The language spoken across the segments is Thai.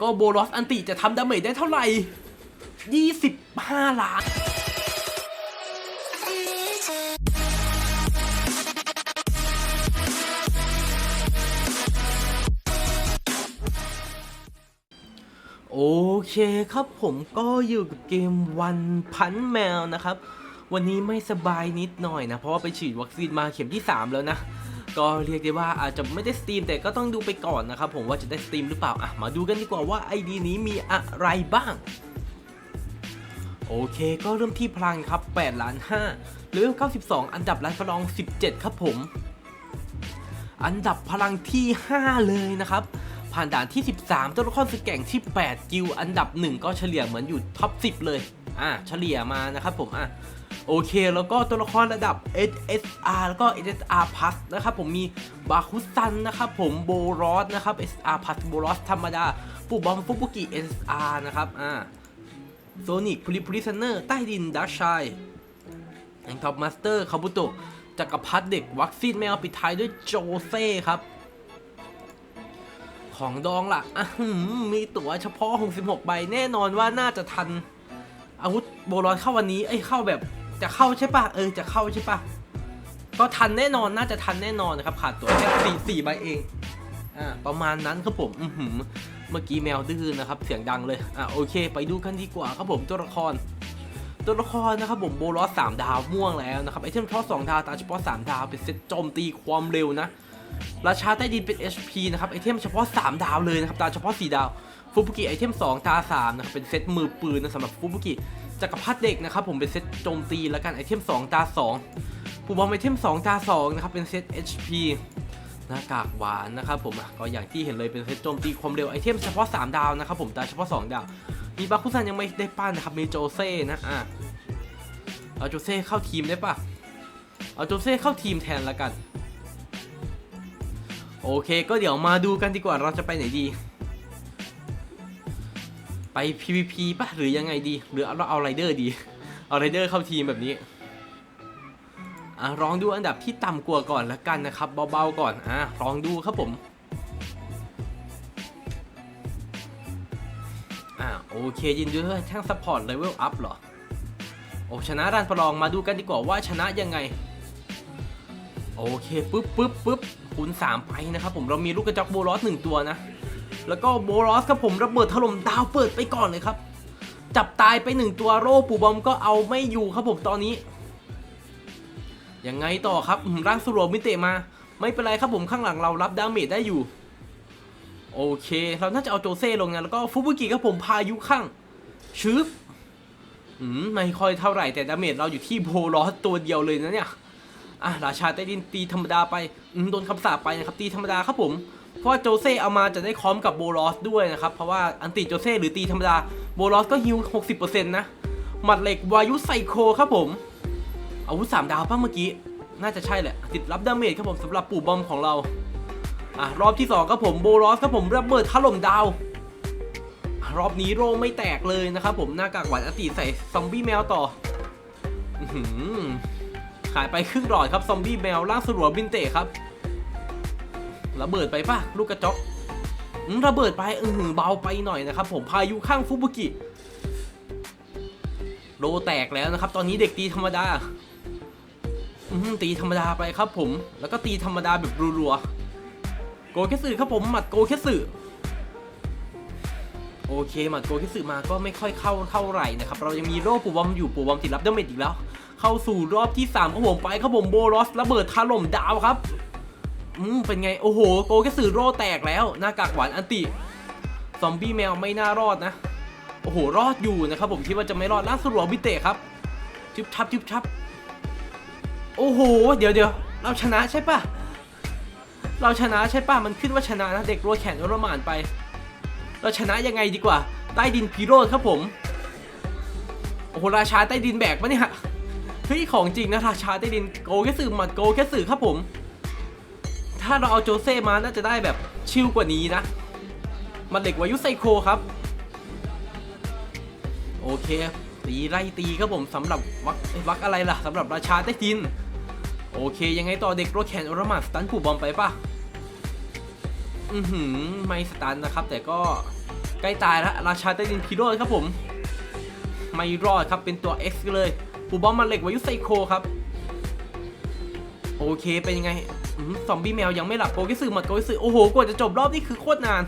ก็โบลอสอันติจะทำดาเมจได้เท่าไหร่ 25 ล้านโอเคครับผมก็อยู่กับเกมวันพันแมวนะครับ วันนี้ไม่สบายนิดหน่อยนะ เพราะว่าไปฉีดวัคซีนมาเข็มที่ 3 แล้วนะ ก็เรียกได้ว่าอาจจะไม่ได้สตรีมแต่ก็ต้องดูไปก่อนนะครับผมว่าจะได้สตรีมหรือเปล่าอะมาดูกันดีกว่าว่า ID นี้มีอะไรบ้างโอเคก็เริ่มที่พลังครับ8ล้าน5เลเวล92 อันดับล้านพลอง 17 ครับผม อันดับพลังที่ 5 เลยนะครับ ผ่านด่านที่ 13ตัวละครสแก่งที่ 8 กิลอันดับ 1 ก็เฉลี่ยเหมือนอยู่ท็อป 10 เลย อะเฉลี่ยมานะครับผม อะ โอเค แล้วก็ตัวละครระดับ SSR แล้วก็ SSR Plus นะครับผมมีบาคุซันนะครับผมโบรอสนะครับ SR Plus โบรอสธรรมดาปูบอมฟุบุกิ SSR นะครับอ่าโซนิกพลิพลิซันเนอร์ใต้ดินดัชชัยแองท็อปมาสเตอร์คาบุโตะจักรพรรดิเด็กวัคซีนแมวปิดท้ายด้วยโจเซ่ครับของดองล่ะอะหืมมีตั๋วเฉพาะ 66 ใบ แน่นอนว่าน่าจะทัน อาวุธโบรอนเข้าวันนี้ เอ้ย เข้าแบบ จะเข้าใช่ปะเออจะเข้าใช่ปะก็ทันแน่นอนน่าจะทันแน่นอนนะครับขาดตัวแค่สี่สี่ใบเองอ่าประมาณนั้นครับผมอือหือเมื่อกี้แมวดื้อนะครับเสียงดังเลยอะโอเค ไปดูกันดีกว่าครับผมตัวละคร ตัวละครนะครับผมโบลอส3ดาวม่วงแล้วนะครับไอเทมเฉพาะ2ดาวตาเฉพาะ3ดาวเป็นเซตโจมตีความเร็วนะราชาใต้ดินเป็น HP นะครับไอเทมเฉพาะ 3 ดาวเลยนะครับตาเฉพาะ 4 ดาว ฟุบุกิไอเทม 2 ตา 3 นะครับเป็นเซตมือปืนนะสำหรับฟุบุกิ จักรพรรดิเด็กนะครับผมเป็นเซตโจมตีแล้วกันไอเทม 2 ตา 2 ปูบอมไอเทม 2 ตา 2 นะครับ เป็นเซต HP หน้ากากหวานนะครับผมอะก็อย่างที่เห็นเลยเป็นเซตโจมตีความเร็วไอเทมเฉพาะ 3 ดาวนะครับผมตาเฉพาะ 2 ดาว มีบาคุซันยังไม่ได้ปั้นนะครับมีโจเซ่นะอะเอาโจเซ่เข้าทีมได้ปะเอาโจเซ่เข้าทีมแทนละกัน โอเค ก็เดี๋ยวมาดูกันดีกว่าเราจะไปไหนดี PVP ปะหรือยังไงดี หรือเราเอาไรเดอร์ดี เอาไรเดอร์เข้าทีมแบบนี้อะลองดูอันดับที่ต่ำกว่าก่อนละกันนะครับเบาๆก่อนอะลองดูครับผมอะโอเคยินดีด้วยแท่งซัพพอร์ตเลเวลอัพเหรอ โอ้ชนะรันประลองมาดูกันดีกว่าว่าชนะยังไง โอเค ปึ๊บปึ๊บปึ๊บคูณ3ไปนะครับผมเรามีลูกกระจอกโบลอสหนึ่งตัวนะ แล้วก็โบลอสครับผมระเบิดถล่มดาวเปิดไปก่อนเลยครับ จับตายไปหนึ่งตัวโร่ปูบอมก็เอาไม่อยู่ครับผมตอนนี้ยังไงต่อครับร่างสุโรมิเตมา ไม่เป็นไรครับผมข้างหลังเรารับดาเมจได้อยู่ โอเค เราน่าจะเอาโจเซ่ลงนะแล้วก็ฟุบุกิครับผมพายุข้างชึบอืมไม่ค่อยเท่าไหร่แต่ดาเมจเราอยู่ที่โบลอสตัวเดียวเลยนะเนี่ยอะราชาใต้ดินตีธรรมดาไปอืมโดนคำสาปไปนะครับตีธรรมดาครับผม เพราะว่าโจเซ่เอามาจะได้คอมกับโบลอสด้วยนะครับ เพราะว่าอันติโจเซ่หรือตีธรรมดาโบลอสก็ฮิว 60%นะ หมัดเหล็กวายุไซโคครับผม อาวุธ 3 ดาวป่ะเมื่อกี้ น่าจะใช่แหละ ติดรับดาเมจครับผมสำหรับปู่บอมของเรา อะ รอบที่สองครับผมโบลอสครับผมระเบิดถล่มดาว รอบนี้โร่ไม่แตกเลยนะครับผมหน้ากากหวานอติใส่ซอมบี้แมวต่ออื้อหือขายไปครึ่งหลอดครับซอมบี้แมวล่างสรัวบินเตะครับ ระเบิดไปปะลูกกระจกระเบิดไปอืออเบาไปหน่อยนะครับ ผมพายุข้างฟุบุกิโรแตกแล้วนะครับ ตอนนี้เด็กตีธรรมดาตีธรรมดาไปครับผม แล้วก็ตีธรรมดาแบบรัวๆโกเคสึครับผมหมัดโกเคสึโอเคหมัดโกคิสึมาก็ไม่ค่อยเข้าเท่าไหร่นะครับ เรายังมีโร่ปูบอมอยู่ปูบอมติดรับดาเมจอีกแล้ว เข้าสู่รอบที่3ของผมไปครับผมโบลอสระเบิดถล่มดาวครับ อืมเป็นไง โอ้โห โกคิสึโร่แตกแล้ว หน้ากากหวานอันติ ซอมบี้แมวไม่น่ารอดนะ โอ้โห รอดอยู่นะครับผมคิดว่าจะไม่รอดล่าสุดหลวงบิเตะครับจิบชับจิบชับ โอ้โห เดี๋ยวเดี๋ยวเราชนะใช่ปะเราชนะใช่ปะมันขึ้นว่าชนะนะเด็กรัวแขนอรหมานไป เราชนะยังไงดีกว่า ใต้ดินพีโรดครับผม โอ้โห ราชาใต้ดินแบกปะเนี่ย เฮ้ย ของจริงนะราชาใต้ดินโกแค่สื่อหมัดโกแค่สื่อครับผม ถ้าเราเอาโจเซ่มาน่าจะได้แบบชิลกว่านี้นะ มันเหล็กวายุไซโคครับ โอเค ตีไล่ตีครับผมสำหรับวักเอ้ยวักอะไรล่ะสำหรับราชาใต้ดิน โอเค ยังไงต่อเด็กโรแขนอรมาสตันผูบอมไปปะอือหือไม่สตันนะครับ แต่ก็ใกล้ตายแล้วราชาใต้ดินพีโรดครับผม ไม่รอดครับเป็นตัว X เลยปูบอมมันเหล็กวายุไซโคครับ โอเคเป็นยังไง ซอมบี้แมวยังไม่หลับโกกิสึหมดโกกิสึโอ้โหกว่าจะจบรอบนี่คือโคตรนาน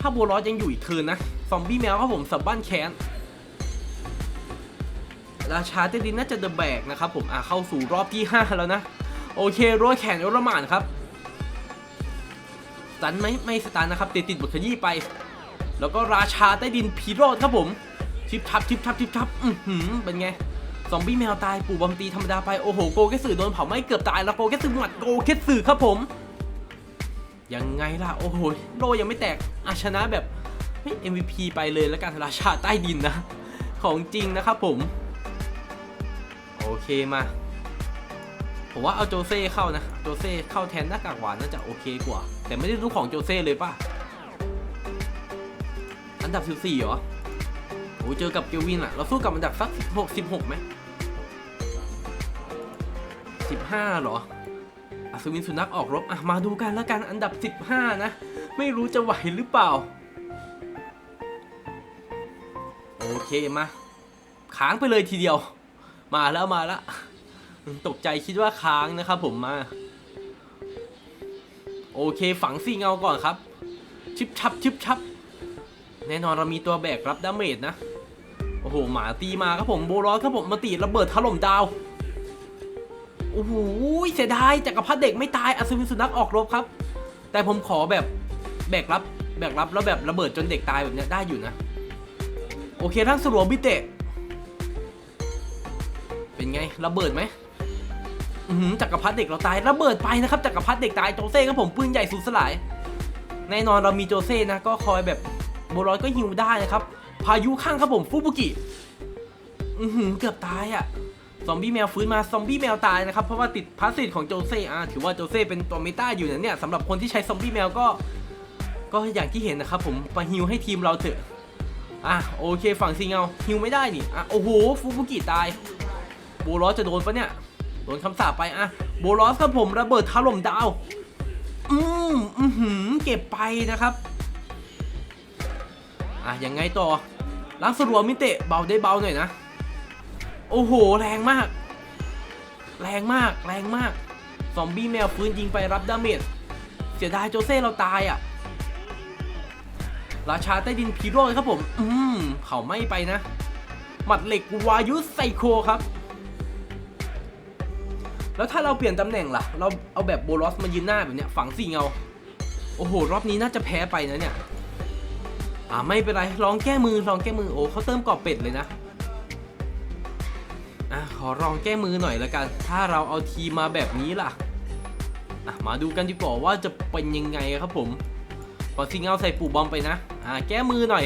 ถ้าบัวร้อดยังอยู่อีกคืนนะซอมบี้แมวครับผมสับบ้านแค้นราชาใต้ดินน่าจะเดอะแบกนะครับผมอะเข้าสู่รอบที่ 5 แล้วนะ โอเครัวแขนอรมานครับสตันไหมไม่สตันนะครับติดติดบทขยี้ไป แล้วก็ราชาใต้ดินพีโรดครับผมทิปทับทิปทับทิปทับอือหือเป็นไง อมบี้แมวตายปู่บอมตีธรรมดาไปโอ้โหโกเกสึโดนเผาไหม้เกือบตายแล้วโกเกสึหมัดโกเกสึครับผม ยังไงล่ะโอ้โหโลยังไม่แตกอาชนะแบบเฮ้ย MVP ไปเลยแล้วกันราชาใต้ดินนะ ของจริงนะครับผม โอเคมา ผมว่าเอาโจเซ่เข้านะ โจเซ่เข้าแทนหน้ากากหวานน่าจะโอเคกว่า แต่ไม่ได้รู้ของโจเซ่เลยป่ะ อันดับ 14เหรอโอ้เจอกับเกลวินอะเราสู้กับอันดับสัก16 16ไหม 15เหรออัศวินสุนัขออกรบอะมาดูกันแล้วกันอันดับ 15 นะ ไม่รู้จะไหวหรือเปล่า โอเคมาค้างไปเลยทีเดียว มาแล้วมาล้วตกใจคิดว่าค้างนะครับผมมา โอเคฝังสี่เงาก่อนครับ ชิบชับชิบชับ แน่นอนเรามีตัวแบกรับดาเมจนะ โอ้โห หมาตีมาครับผมโบรอสครับผมมาตีระเบิดถล่มดาว โอ้โหเสียดายจักรพรรดิเด็กไม่ตายอัศวินสุนัขออกรบครับ แต่ผมขอแบบแบกรับแบกรับแล้วแบบระเบิดจนเด็กตายแบบเนี้ยได้อยู่นะ โอเคทั้งสรวมบิเตะ เป็นไงระเบิดไหมอือหือจักรพรรดิเด็กเราตายระเบิดไปนะครับจักรพรรดิเด็กตายโจเซ่ครับผมปืนใหญ่สูญสลาย แน่นอนเรามีโจเซ่นะก็คอยแบบโบรอยก็ฮิวได้นะครับ พายุข้างครับผมฟูบุกิ อือหือเกือบตายอะ่ะ ซอมบี้แมวฟื้นมาซอมบี้แมวตายนะครับเพราะว่าติดพาสซีฟของโจเซ่อะถือว่าโจเซ่เป็นตัวเมตาอยู่นะเนี่ยสำหรับคนที่ใช้ซอมบี้แมวก็ ก็อย่างที่เห็นนะครับผมมาฮิวให้ทีมเราเถอะอะโอเคฝั่งซิงเงาฮิวไม่ได้นี่อะโอ้โหฟูบุกิตายโบลอสจะโดนปะเนี่ยโดนคำสาปไปอะโบลอสครับผมระเบิดถล่มดาวอืมอือหือเก็บไปนะครับอะยังไงต่อล้างสรัวมิเตะเบาได้เบาหน่อยนะ โอ้โห แรงมาก แรงมาก แรงมาก ซอมบี้แมวฟื้นยิงไปรับดาเมจ เสียดายโจเซ่เราตายอะ ราชาใต้ดินพีโร่ครับผม อืมเผาไม้ไปนะ หมัดเหล็กวายุไซโคครับ แล้วถ้าเราเปลี่ยนตำแหน่งล่ะ เราเอาแบบโบลอสมายืนหน้าแบบเนี้ยฝังสี่เงา โอ้โห รอบนี้น่าจะแพ้ไปนะเนี่ย อ่าไม่เป็นไร ลองแก้มือ ลองแก้มือ โอ้เขาเติมกรอบเป็ดเลยนะ อะขอลองแก้มือหน่อยละกัน ถ้าเราเอาทีมมาแบบนี้ล่ะอะมาดูกันดีกว่าว่าจะเป็นยังไงครับผมพอซิงเอาใส่ปูบอมไปนะอ่าแก้มือหน่อย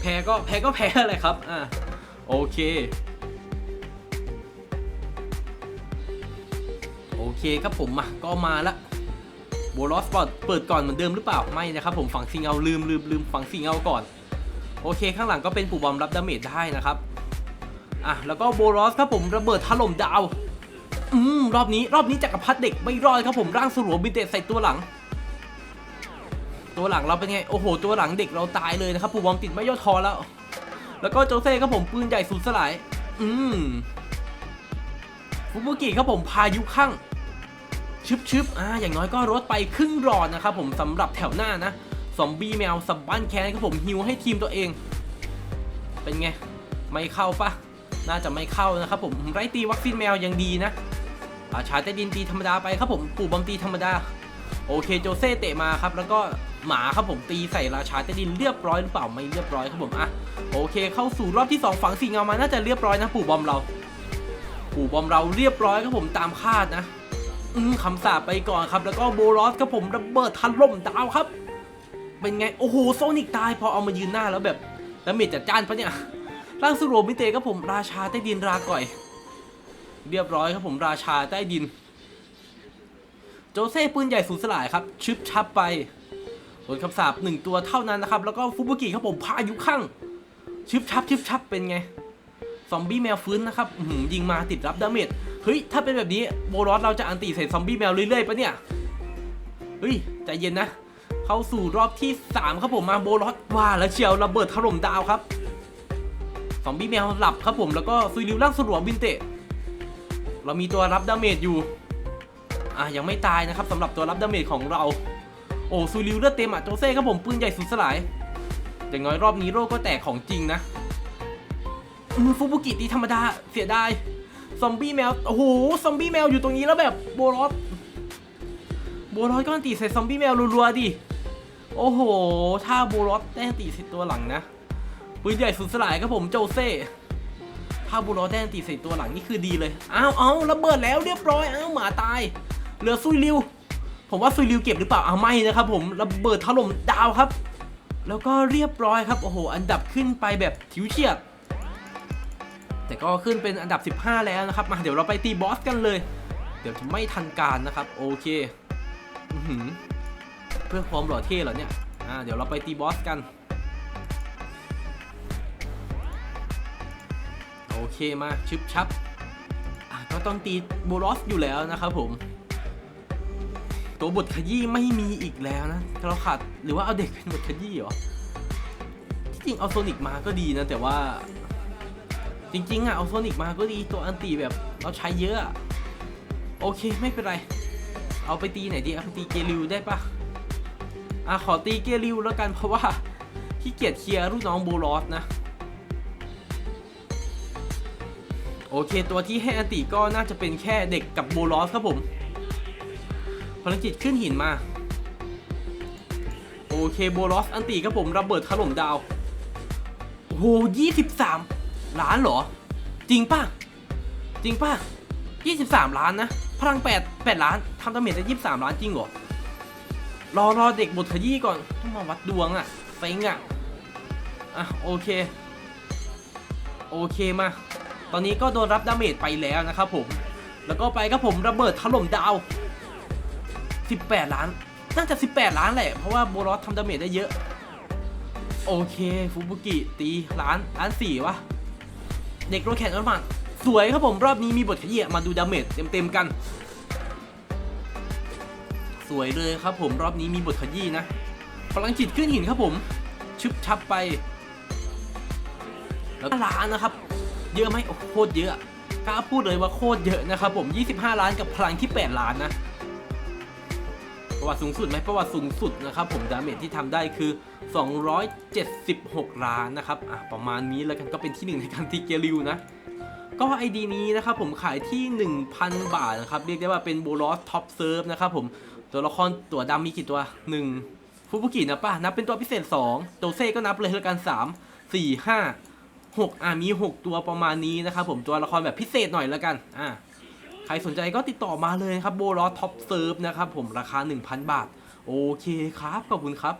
แพ้ก็แพ้ก็แพ้เลยครับอ่าโอเคโอเคครับผมมาก็มาละโบลอสปอร์ตเปิดก่อนเหมือนเดิมหรือเปล่าไม่นะครับผมฝั่งซิงเอาลืมลืมลืมฝั่งซิงเอาก่อน โอเคข้างหลังก็เป็นปูบอมรับดาเมจได้นะครับ อะแล้วก็โบลอสครับผมระเบิดถล่มดาว อืมรอบนี้รอบนี้จักรพรรดิเด็กไม่รอดครับผมร่างสลัวบินเตะใส่ตัวหลัง ตัวหลังเราเป็นไงโอ้โห ตัวหลังเด็กเราตายเลยนะครับปูบอมติดไม่ย่อทอแล้ว แล้วก็โจเซ่ครับผมปืนใหญ่สูญสลาย อืมฟุบุกิครับผมพายุข้างชึบชึบอ่าอย่างน้อยก็ลดไปครึ่งหลอดนะครับผมสำหรับแถวหน้านะซอมบี้แมวสับบ้านแค้นครับผมฮิวให้ทีมตัวเอง เป็นไง ไม่เข้าปะ น่าจะไม่เข้านะครับผมไรตีวัคซีนแมวยังดีนะอาชาใต้ดินตีธรรมดาไปครับผมปู่บอมตีธรรมดา โอเคโจเซ่เตะมาครับ แล้วก็หมาครับผมตีใส่ราชาใต้ดินเรียบร้อยหรือเปล่าไม่เรียบร้อยครับผมอะโอเค เข้าสู่รอบที่ 2 ฝังสีเงามาน่าจะเรียบร้อยนะปู่บอมเรา ปู่บอมเราเรียบร้อยครับผมตามคาดนะ อืมคำสาปไปก่อนครับ แล้วก็โบลอสครับผมระเบิดทันล่มดาวครับ เป็นไงโอ้โหโซนิกตายพอเอามายืนหน้าแล้วแบบแล้วเมจจัดจ้านปะเนี่ย ร่างสโรมิเตะครับผมราชาใต้ดินราก่อย เรียบร้อยครับผมราชาใต้ดิน โจเซ่ปืนใหญ่สูญสลายครับ ชึบชับไปโดนคำสาปหนึ่งตัวเท่านั้นนะครับ แล้วก็ฟุบุกิครับผมพายุข้างชึบชับชึบชับเป็นไงซอมบี้แมวฟื้นนะครับหืยิงมาติดรับดาเมจเฮ้ยถ้าเป็นแบบนี้โบรอสเราจะอันตีใส่ซอมบี้แมวเรื่อยๆปะเนี่ยเฮ้ยใจเย็นนะ เข้าสู่รอบที่ 3 ครับผมมาโบลอสว่าแล้วเชียวระเบิดถล่มดาวครับ ซอมบี้แมวหลับครับผมแล้วก็ซุยริวร่างสลวบินเตะ เรามีตัวรับดาเมจอยู่อะยังไม่ตายนะครับสำหรับตัวรับดาเมจของเรา โอ้ซุยริวเลือดเต็มอะโจเซ่ครับผมปืนใหญ่สุดสลายอย่างน้อยรอบนี้โรก็แตกของจริงนะอืมฟุบุกิตีธรรมดาเสียดายซอมบี้แมวโอ้โหซอมบี้แมวอยู่ตรงนี้แล้วแบบโบรอสโบรอสก็อันตีใส่ซอมบี้แมวรัวๆดิโอ้โห ถ้าโบรอสได้ตีใส่ตัวหลังนะ ปืนใหญ่สุดสลายครับผมโจเซ่ถ้าโบรอสได้ตีใส่ตัวหลังนี่คือดีเลย อ้าวเอาระเบิดแล้วเรียบร้อย อ้าวหมาตาย เหลือซุยริว ผมว่าซุยริวเก็บหรือเปล่าเอาไม่นะครับผมระเบิดถล่มดาวครับ แล้วก็เรียบร้อยครับ โอ้โห อันดับขึ้นไปแบบถิวเฉียด แต่ก็ขึ้นเป็นอันดับ 15 แล้วนะครับ มาเดี๋ยวเราไปตีบอสกันเลย เดี๋ยวจะไม่ทันการนะครับ โอเคอเพื่อความหล่อเท่เหรอเนี่ย อ่า เดี๋ยวเราไปตีบอสกัน เคมาชึบชับก็ต้องตีโบลอสอยู่แล้วนะครับผม ตัวบทขยี้ไม่มีอีกแล้วนะเราขาดหรือว่าเอาเด็กเป็นบทขยี้เหรอที่จริงเอาโซนิกมาก็ดีนะ แต่ว่า จริงๆอะเอาโซนิกมาก็ดีตัวอันตีแบบเราใช้เยอะโอเคไม่เป็นไร เอาไปตีไหนดีเอาไปตีเกลิวได้ปะอะขอตีเกลิวแล้วกันเพราะว่าขี้เกียจเคลียร์ลูกน้องโบลอสนะ อเค ตัวที่ให้อันติก็น่าจะเป็นแค่เด็กกับโบลอสครับผมพลังจิตขึ้นหินมาโอเคโบลอสอันติครับผมระเบิดถล่มดาวโอ้โหยี่สิบสามล้านเหรอ จริงป่ะ จริงป่ะยี่สิบสามล้านนะ พลังแปดแปดล้านทำดาเมจได้ยี่สิบสามล้านจริงเหรอ รอรอเด็กบทขยี้ก่อน ต้องมาวัดดวงอะเซ็งอะอะ โอเค โอเคมา อนนี้ก็โดนรับดาเมจไปแล้วนะครับผม แล้วก็ไปครับผมระเบิดถล่มดาว 18 ล้าน น่าจะ 18 ล้านแหละ เพราะว่าโบรอสทำดาเมจได้เยอะ โอเคฟูบุกิตีล้านล้านสี่วะ เด็กโรแข่งรถมันสวยครับผมรอบนี้มีบทขยี้มาดูดาเมจเต็มๆกัน สวยเลยครับผมรอบนี้มีบทขยี้นะพลังจิตขึ้นหินครับผม ชึบชับไป แล้วล้านนะครับ เยอะไหมโอ้โหโคตรเยอะกล้าพูดเลยว่าโคตรเยอะนะครับผม 25 ล้านกับพลังที่ 8 ล้านนะ ประวัติสูงสุดไหมประวัติสูงสุดนะครับผมดาเมจที่ทำได้คือ 276 ล้านนะครับอะประมาณนี้แล้วกันก็เป็นที่หนึ่งในการตีเกลิวนะ ก็ไอดีนี้นะครับผมขายที่ 1,000 บาทนะครับเรียกได้ว่าเป็นโบลอสท็อปเซิร์ฟนะครับผมตัวละครตัวดำมีกี่ตัว 1ฟูบุกินะป่ะนับเป็นตัวพิเศษ 2 โตเซ่ก็นับเลยแล้วกัน 3 4 5 6อ่ามี 6 ตัวประมาณนี้นะครับผมตัวละครแบบพิเศษหน่อยแล้วกันอ่าใครสนใจก็ติดต่อมาเลยครับโบลอท็อปเซิร์ฟนะครับผมราคา 1,000 บาท โอเคครับ ขอบคุณครับ